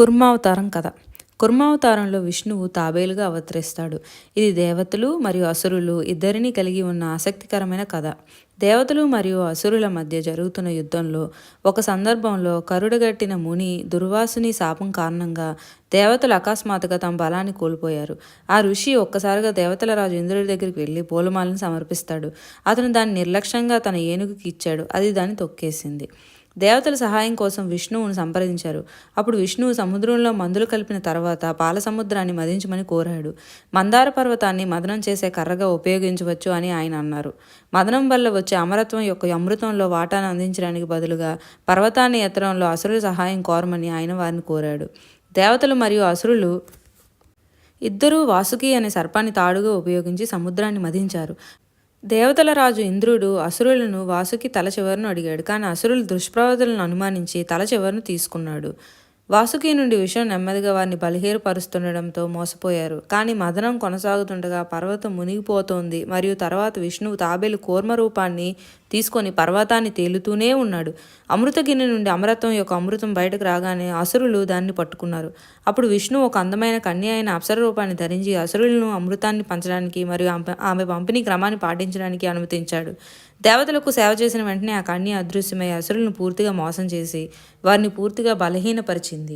కుర్మావతారం కథ. కుర్మావతారంలో విష్ణువు తాబేలుగా అవతరిస్తాడు. ఇది దేవతలు మరియు అసురులు ఇద్దరిని కలిగి ఉన్న ఆసక్తికరమైన కథ. దేవతలు మరియు అసురుల మధ్య జరుగుతున్న యుద్ధంలో ఒక సందర్భంలో కరుడుగట్టిన ముని దుర్వాసుని శాపం కారణంగా దేవతలు అకస్మాత్తుగా తమ బలాన్ని కోల్పోయారు. ఆ ఋషి ఒక్కసారిగా దేవతల రాజు ఇంద్రుడి దగ్గరికి వెళ్ళి పూలమాలను సమర్పిస్తాడు. అతను దాన్ని నిర్లక్ష్యంగా తన ఏనుగుకి ఇచ్చాడు. అది దాన్ని తొక్కేసింది. దేవతల సహాయం కోసం విష్ణువును సంప్రదించారు. అప్పుడు విష్ణువు సముద్రంలో మందులు కలిపిన తర్వాత పాల సముద్రాన్ని మదించమని కోరాడు. మందార పర్వతాన్ని మదనం చేసే కర్రగా ఉపయోగించవచ్చు అని ఆయన అన్నారు. మదనం వల్ల వచ్చే అమరత్వం యొక్క అమృతంలో వాటాను అందించడానికి బదులుగా పర్వతాన్ని ఎత్తడంలో అసురుల సహాయం కోరమని ఆయన వారిని కోరాడు. దేవతలు మరియు అసురులు ఇద్దరూ వాసుకి అనే సర్పాన్ని తాడుగా ఉపయోగించి సముద్రాన్ని మదించారు. దేవతల రాజు ఇంద్రుడు అసురులను వాసుకి తల చివరను అడిగాడు. కానీ అసురులు దుష్ప్రవర్తలను అనుమానించి తల చివరను తీసుకున్నాడు. వాసుకి నుండి విషయం నెమ్మదిగా వారిని బలహీనపరుస్తుండడంతో మోసపోయారు. కానీ మదనం కొనసాగుతుండగా పర్వతం మునిగిపోతోంది. మరియు తర్వాత విష్ణువు తాబేలు కూర్మ రూపాన్ని తీసుకొని పర్వతాన్ని తేలుతూనే ఉన్నాడు. అమృత నుండి అమృతం యొక్క అమృతం బయటకు రాగానే అసురులు దాన్ని పట్టుకున్నారు. అప్పుడు విష్ణు ఒక అందమైన కన్య అయిన అప్సర రూపాన్ని ధరించి అసురులను అమృతాన్ని పంచడానికి మరియు ఆమె- ఆమె పంపిణీ క్రమాన్ని పాటించడానికి అనుమతించాడు. దేవతలకు సేవ చేసిన వెంటనే ఆ కన్య అదృశ్యమై అసురులను పూర్తిగా మోసం చేసి వారిని పూర్తిగా బలహీనపరిచింది.